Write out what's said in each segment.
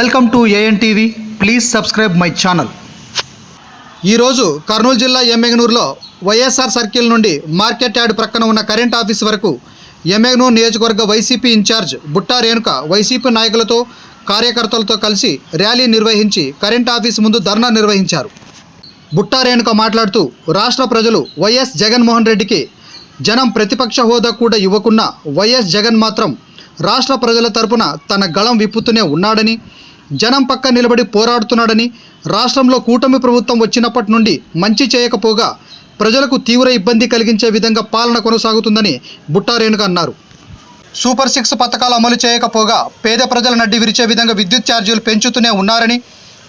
Welcome to AN TV please subscribe my channel ఈరోజు కర్నూలు జిల్లా ఎమ్మెగనూరులో వైఎస్ఆర్ సర్కిల్ నుండి మార్కెట్ యార్డ్ ప్రక్కన ఉన్న కరెంట్ ఆఫీస్ వరకు ఎమ్మెగనూరు నియోజకవర్గ YCP incharge Butta Renuka YCP నాయకులతో కార్యకర్తలతో కలిసి ర్యాలీ నిర్వహించి కరెంట్ ఆఫీస్ ముందు ధర్నా నిర్వహించారు. బుట్టా రేణుక మాట్లాడుతూ రాష్ట్ర ప్రజలు వైఎస్ జగన్మోహన్ రెడ్డికి జనం ప్రతిపక్ష హోదా కూడా ఇవ్వకున్న వైఎస్ జగన్ మాత్రం రాష్ట్ర ప్రజల తరపున తన గళం విప్పుతూనే ఉన్నాడని జనం పక్క నిలబడి పోరాడుతున్నాడని రాష్ట్రంలో కూటమి ప్రభుత్వం వచ్చినప్పటి నుండి మంచి చేయకపోగా ప్రజలకు తీవ్ర ఇబ్బంది కలిగించే విధంగా పాలన కొనసాగుతుందని బుట్టారేణుక అన్నారు. సూపర్ సిక్స్ పథకాలు అమలు చేయకపోగా పేద ప్రజల నడ్డి విరిచే విధంగా విద్యుత్ ఛార్జీలు పెంచుతూనే ఉన్నారని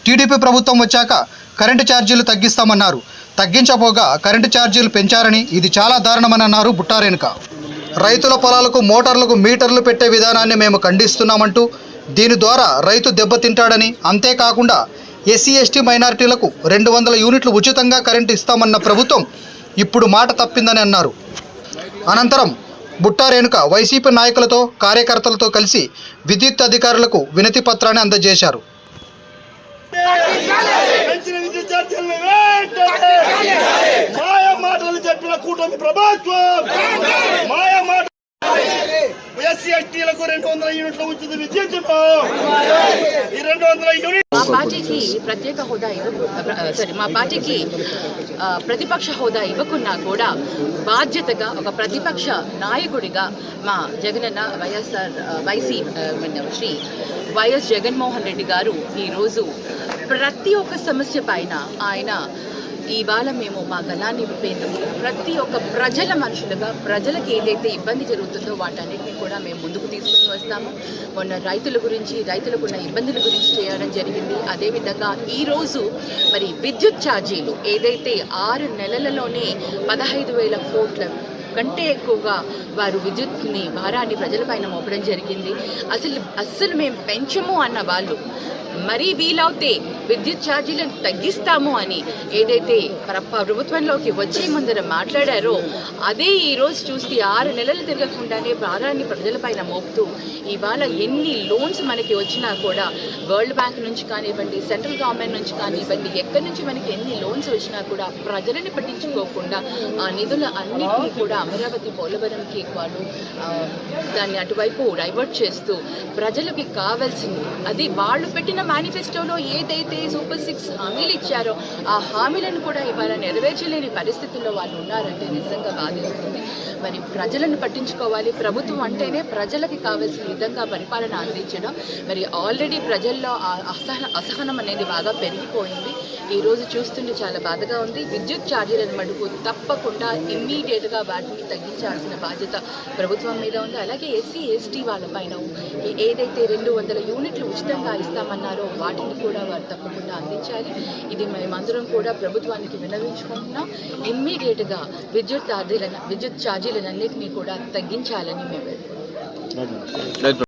టీడీపీ ప్రభుత్వం వచ్చాక కరెంటు ఛార్జీలు తగ్గిస్తామన్నారు. తగ్గించపోగా కరెంటు ఛార్జీలు పెంచారని ఇది చాలా దారుణమని అన్నారు బుట్టారేణుక రైతుల పొలాలకు మోటార్లకు మీటర్లు పెట్టే విధానాన్ని మేము ఖండిస్తున్నామంటూ దీని ద్వారా రైతు దెబ్బతింటాడని అంతేకాకుండా ఎస్సీ ఎస్టీ మైనారిటీలకు రెండు వందల యూనిట్లు ఉచితంగా కరెంటు ఇస్తామన్న ప్రభుత్వం ఇప్పుడు మాట తప్పిందని అన్నారు. అనంతరం బుట్టారేణుక వైసీపీ నాయకులతో కార్యకర్తలతో కలిసి విద్యుత్ అధికారులకు వినతి పత్రాన్ని అందజేశారు. చెప్పిన కూటమి ప్రభుత్వం మాయా మాట ఎస్సీ ఎస్టీలకు రెండు వందల యూనిట్ల ఉచిత విద్యుత్తును ఈ రెండు వందల యూనిట్ మా పార్టీకి ప్రత్యేక హోదా సారీ మా పార్టీకి ప్రతిపక్ష హోదా ఇవ్వకున్నా కూడా బాధ్యతగా ఒక ప్రతిపక్ష నాయకుడిగా మా Jagananna YSR YC Shri YS Jaganmohan Reddy గారు ఈరోజు ప్రతి ఒక్క సమస్య పైన ఆయన ఇవాళ మేము మా గలాన్ని విప్పేందుకు ప్రతి ఒక్క ప్రజల మనుషులుగా ప్రజలకు ఏదైతే ఇబ్బంది జరుగుతుందో వాటన్నిటిని కూడా మేము ముందుకు తీసుకుని వస్తాము. మొన్న రైతుల గురించి రైతులకు ఉన్న ఇబ్బందుల గురించి చేయడం జరిగింది. అదేవిధంగా ఈరోజు మరి విద్యుత్ ఛార్జీలు ఏదైతే ఆరు నెలలలోనే పదహైదు వేల కోట్ల కంటే ఎక్కువగా వారు విద్యుత్ని భారాన్ని ప్రజలపైన మోపడం జరిగింది. అసలు అస్సలు మేము పెంచము అన్న వాళ్ళు మరీ వీలవుతే విద్యుత్ ఛార్జీలను తగ్గిస్తాము అని ఏదైతే ప్రభుత్వంలోకి వచ్చే ముందర మాట్లాడారో అదే ఈరోజు చూస్తే ఆరు నెలలు తిరగకుండానే భారాన్ని ప్రజలపైన మోపుతూ ఇవాళ ఎన్ని లోన్స్ మనకి వచ్చినా కూడా వరల్డ్ బ్యాంక్ నుంచి కానివ్వండి సెంట్రల్ గవర్నమెంట్ నుంచి కానివ్వండి ఎక్కడి నుంచి మనకి ఎన్ని లోన్స్ వచ్చినా కూడా ప్రజలని పట్టించుకోకుండా ఆ నిధుల అన్నింటినీ కూడా అమరావతి పోలవరంకి వాళ్ళు దాన్ని అటువైపు డైవర్ట్ చేస్తూ ప్రజలకి కావాల్సింది అది వాళ్ళు పెట్టిన మేనిఫెస్టోలో ఏదైతే సూపర్ సిక్స్ హామీలు ఇచ్చారో ఆ హామీలను కూడా ఇవాళ నెరవేర్చలేని పరిస్థితుల్లో వాళ్ళు ఉన్నారంటే నిజంగా బాధిస్తుంది. మరి ప్రజలను పట్టించుకోవాలి. ప్రభుత్వం అంటేనే ప్రజలకి కావాల్సిన విధంగా పరిపాలన అందించడం. మరి ఆల్రెడీ ప్రజల్లో అసహన అసహనం అనేది బాగా పెరిగిపోయింది. ఈరోజు చూస్తుంటే చాలా బాధగా ఉంది. విద్యుత్ ఛార్జీలను మటుకు తప్పకుండా ఇమ్మీడియట్గా వాటిని తగ్గించాల్సిన బాధ్యత ప్రభుత్వం మీద ఉంది. అలాగే ఎస్సీ ఎస్టీ వాళ్ళపైన ఏదైతే రెండు వందల యూనిట్లు ఉచితంగా ఇస్తామన్నారు వాటిని కూడా వారు తప్పకుండా అందించాలి. ఇది మేమందరం కూడా ప్రభుత్వానికి విన్నవించుకుంటున్నాం. ఇమ్మీడియట్గా విద్యుత్ ఛార్జీలను విద్యుత్ ఛార్జీలన్నింటినీ కూడా తగ్గించాలని మేము